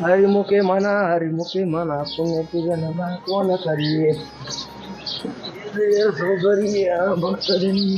हरिमुखे म्हणा हरिमुखे म्हणा पुण्याची गणना कोण करी सोगरी भक्तजनी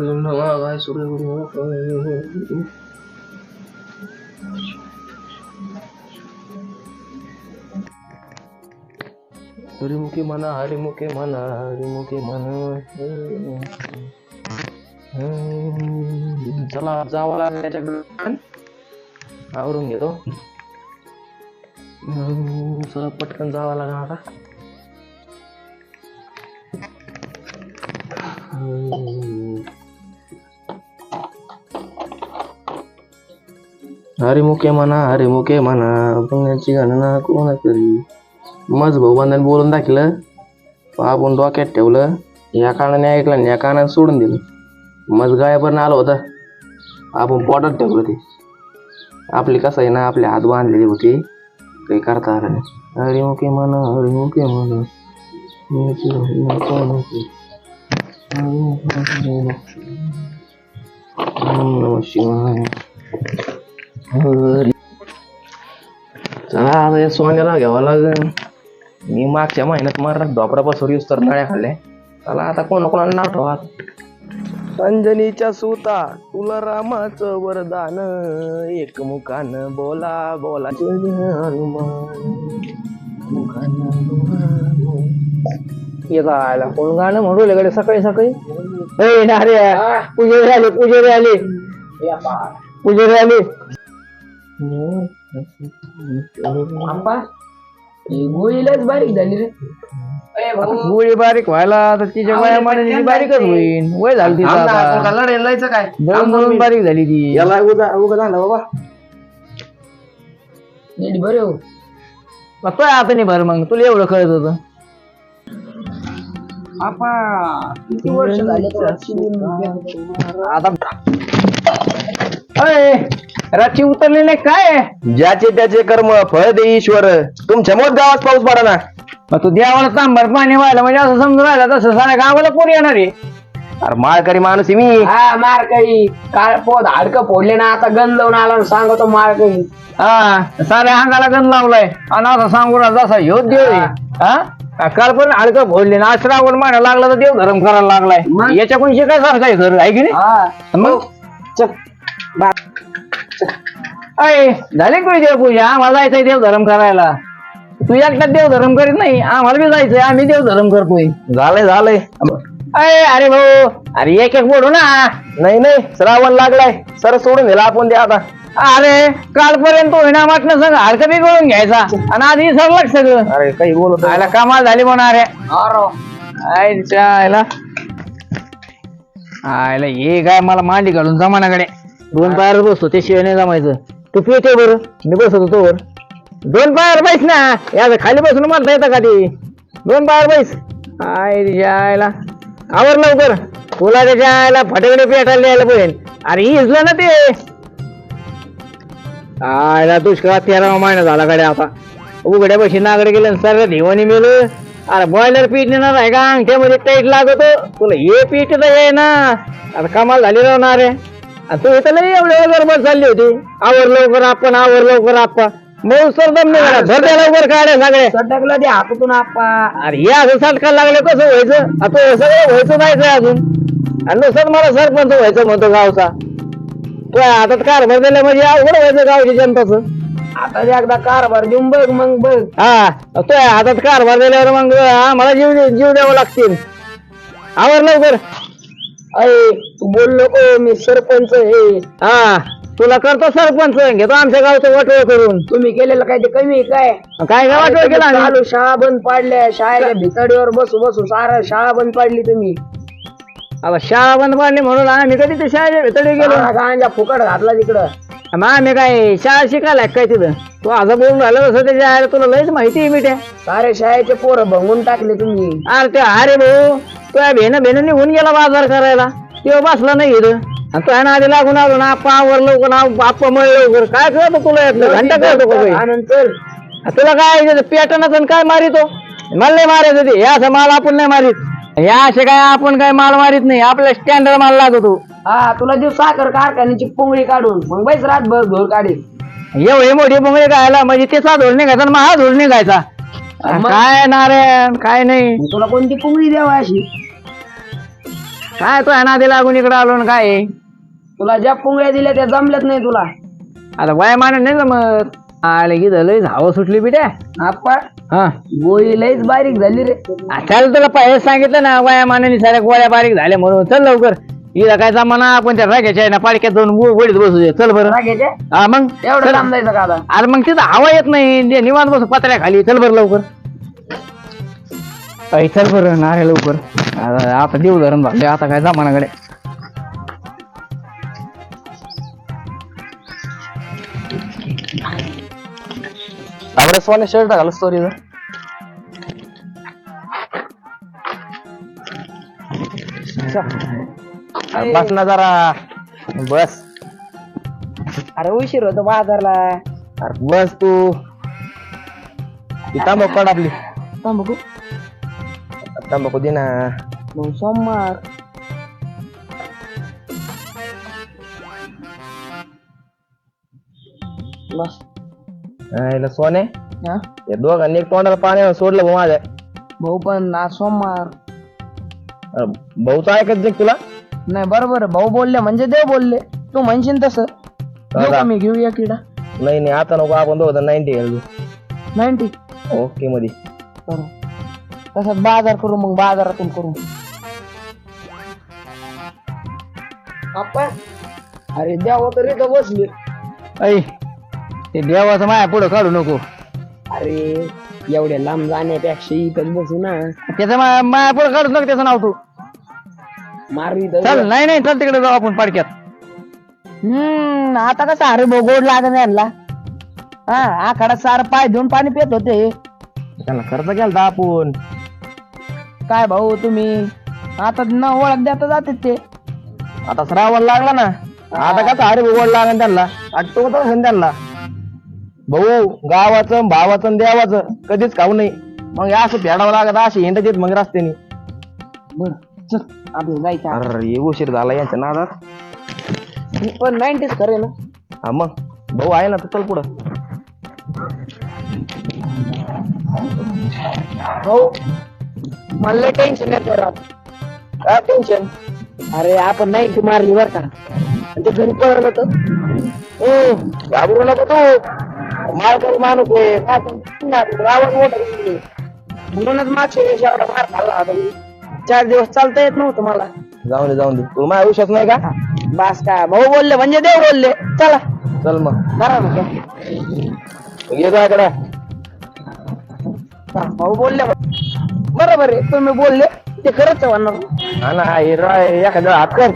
हो काय सुरू हरिमुखी म्हणा हरिमुखी म्हणा हरिमुखी म्हणा हम्म, चला जावं लागेल त्याच्याकडे आवरून घेतो हम्म, चला पटकन जावं लागेल आता हम्म. हरिमुखे म्हणा हरिमुखे म्हणा पुण्याची गणना कोणा करी मज भाऊबांधाने बोलून दाखलं आपण डोक्यात ठेवलं या कानाने ऐकलं आणि या कानाने सोडून दिलं. मज गायपर्यंत आलं होतं. आपण पोटात ठेवलं ते आपली कसं आहे ना आपले हात बांधलेले होते. काही करता आलं नाही. अरे मुके म्हणा अरे मुके म्हणा करी? शिवाय. चला आता या सोन्याला घ्यावं लागेल. मी मागच्या महिन्यात मार डोपरापासून यूज तर नळ्या खाल्ल्या चला आता कोण कोणाला नाव ठेवा? अंजनीच्या सुता तुला रामाचं वरदान. एक मुखान बोला बोला. येता आला कोण गाणं म्हणू कडे सकाळी सकाळी? नारे पुजेरी आले पुजेरी आले. पुजेरी आले. गोळीलाच बारीक झाली रे गोळी बारीक व्हायला तर तिच्या वया मानाने बारीकच होईल वय झाली तिचं आता. काय? दळून बारीक झाली ती. याला उगा उगा झालं बाबा. नीट बरे हो. मग तो आता नाही भर मग. तुला एवढं कळत होतं. आपा किती वर्ष झाले आता अय, रात्री उतरले नाही काय? ज्याचे त्याचे कर्म फळ दे ईश्वर. तुमच्या मोठ गावात पाऊस पडा ना. मग तू देवाला तांबर पाणी व्हायला म्हणजे असं समजून राहिला तसं साऱ्या गावाला कोण येणार आहे. अरे माळकरी माणूस आहे मी. हा मार काही काळ पोत हाडकं फोडले ना आता गण लावून आला आणि सांगतो मार काही हा साऱ्या अंगाला गण लावलाय. आणि असं सांगू ना जसा ह्यो देव आहे. हा. काल पण हडकं फोडले ना श्रावण महिना लागला तर देव धर्म करायला लागलाय. मग? याच्या कोणी शिकाय सारखं आहे घर आहे की नाही? हा. मग? अय झाली का तुझी देवपूजा? आम्हाला जायचंय देव धर्म करायला. तू एकटा देव धर्म करीत नाही आम्हाला बी जायचंय आम्ही देव धर्म करतोय. झालंय झालंय. अय अरे भाऊ अरे एक एक बोलू ना. नाही नाही श्रावण लागलाय. सर सोडून दिला आपण ते आता. अरे कालपर्यंत होईना वाटणं सगळं हलकं बी करून घ्यायचा. आणि आधी सरलं सगळं अरे काही बोलत आयला कमाल झाली म्हणा अरे अरे आयच्या आयला आयला हे काय मला मांडी घालून जमानाकडे. दोन पायावर बसतो ते शिवाय नाही जमायचं. तू पिते बरं. मी बसत होतो वर दोन पायावर बैस ना. या खाली बसून म्हणता येतं का ते? दोन पायावर बैस. आय आयला आवर लवकर. तुला त्याच्या आयला फटाकडे पेटायला द्यायला पाहिजे अरे इजलं ना ते. आयला दुष्काळ तेरावा महिना झाला कडे आता. उघड्या पैसे नागडे गेले सर देवानी मेलं. अरे बॉयलर पीठ नेणार आहे का? अंगठ्यामध्ये टाईट लागतो. तुला हे पीठ तर आहे ना आता कमाल झाली राहणार आहे तू इथं लई एवढे गडबड चालली होती. आवर लवकर आपण आवर लवकर आपण मग सर दम निघाला लवकर काढे सगळे सटकला ते हातातून आपा. अरे हे असं सटकायला लागलं कसं व्हायचं? आता सगळं व्हायचं नाही काय अजून. आणि नुसतं मला सरपंच व्हायचं म्हणतो गावचा. तो हातात कारभार दिला म्हणजे अवघड व्हायचं गावच्या जनताचं. आता एकदा कारभार देऊन बघ मग बघ. हा तो हातात कारभार दिल्यावर मग आम्हाला जीव जीव द्यावं लागतील. आवर लवकर. अय तू बोल नको मी सरपंच आहे. हा तुला करतो सरपंच घेतो आमच्या गावचं वाटोळ करून. तुम्ही केलेलं काय ते कमी आहे काय? काय काय वाटोळ केलं आम्ही? चालू शाळा बंद पाडल्या शाळेच्या भितडीवर बसू बसू सारा शाळा बंद पाडली तुम्ही. आता शाळा बंद पाडली म्हणून आम्ही कधी ते शाळेच्या भेटडे गेलो? सारा गांजा फुकट घातला तिकडं. मग आम्ही काय शाळा शिकायला काय तिथं? तू असं बोलून राहिलं तसं त्याच्या आयला तुला लयच माहिती आहे मिठ्या. सारे शाळेचे पोरं भंगून टाकले तुम्ही. अरे ते अरे भाऊ तुझ्या भेन भेन निघून गेला बाजार करायला. तेव्हा बसला नाही इथं. आणि तो ना आधी लागून आलो ना आप्पा आवर लवकर ना आप्पा मळ लवकर. काय कळतो तुला यातलं? घंटा कळतो का काही? आनंद चल. तुला काय पेटनाचं काय मारितो? मला नाही मारायचं ते. या असं माल आपण नाही मारित. या असे काय आपण काय माल मारित नाही. आपल्या स्टँडर्ड माल लागतो हा तुला देऊ साखर कारखान्याची पोंगळी काढून. मग बैस रातभर धोर काढी एवढे मोठे बंगले गायला म्हणजे त्याचा धोर निघायचा आणि धोर निघायचा मग? काय नारायण काय नाही. तुला कोणती पोंगळी द्यावा अशी? काय तो नादी लागून इकडे आलो ना काय? आहे? तुला ज्या पोंगळ्या दिल्या त्या जमल्यात नाही तुला. आता वयामान नाही जमत. आले की झालं हवा सुटली बिट्या. आप्पा हा. गोळी लईच बारीक झाली रे. त्याला तुला पहिले सांगितलं ना वयामानाने साऱ्या गोळ्या बारीक झाल्या म्हणून. चल लवकर. इथं काय जमाना आपण त्या राग्याच्या आहे ना पाडक्यात जाऊन वडीत बसू दे. चल बरं. राखेचे हा मग? एवढं चल. लांब जायचं का आता? अरे मग तिथं हवा येत नाही. निवांत बसू पत्र्या खाली. चल बरं लवकर. ऐ, चल बरं नारे लवकर. आता आता देऊ धरण झाले आता काय जमानाकडे? आपल्या सोने शर्ट घाल स्टोरी बस ना जरा बस अरे उशीर होतो बाजारला अरे बस तू ती तांबाखू काढ आपली बघू तांबाखू दे ना मग सोमवार बस याला सोने हा या दोघांनी एक तोंडाला पाणी सोडलं भाऊ माझ्या भाऊ पण आज सोमवार अरे भाऊचं ऐकत नाही तुला नाही बरोबर आहे. भाऊ बोलले म्हणजे देव बोलले. तू म्हणशील तसं. घेऊ का मी घेऊया किडा. नाही नाही आता नको. आपण दोघं नाईन्टी घालू नाईन्टी ओके मध्ये करू तसंच बाजार करू मग बाजारातून करू. अरे द्यावं तर इथं बसले. ऐ ते देवाचं माया पुढं काढू नको. अरे एवढ्या लांब जाण्यापेक्षा इथं बसू ना. त्याचं मा- माया पुढं काढू नको त्याचं नाव तू. मारू चल नाही नाही चल तिकडे जाऊ आपण पाडक्यात. हम्म आता कसं अरे भाऊ गोड लागत यांना. हा आखाडा सार पाय देऊन पाणी पित होते. त्यांना खर्च केला आपण. काय भाऊ तुम्ही? आता न ओळख देता जाते ते. आता श्रावण लागला ना. आता कसं अरे गोड लागन त्यांना. आठवत असेल त्यांना. भाऊ गावाचं भावाचं आणि देवाचं कधीच खाऊ नाही मग हे असं फेडावं लागत असे हिंडत येत मग रस्त्याने. बर. चल आपलं जायचं अरे उशीर झाला यांच्या नादात. मी पण नाईन्टीज करे ना हा मग. भाऊ आहे ना तर चल पुढं. भाऊ मला टेन्शन येतं रात काय टेन्शन अरे आपण नाईन्टी मारली बर का. आणि ते घरी पळलं तर ओ घाबरू नको तू. माळकरी माणूस आहे काय मोठं आहे. म्हणूनच मागच्या वेळेस एवढा मार खाल्ला होता. मी. चार दिवस चालता येत नव्हतं मला. जाऊन दे जाऊन दे. तुला माझ्या विश्वास नाही का? बास काय भाऊ बोलले म्हणजे देव बोलले. चला. चल मग. बरा मग काय. ये इकडे. हा, भाऊ बोलले. बरोबर आहे तुम्ही बोलले. ते खरंच आहे म्हणणार हा ना हे राय एखाद्या हात कर.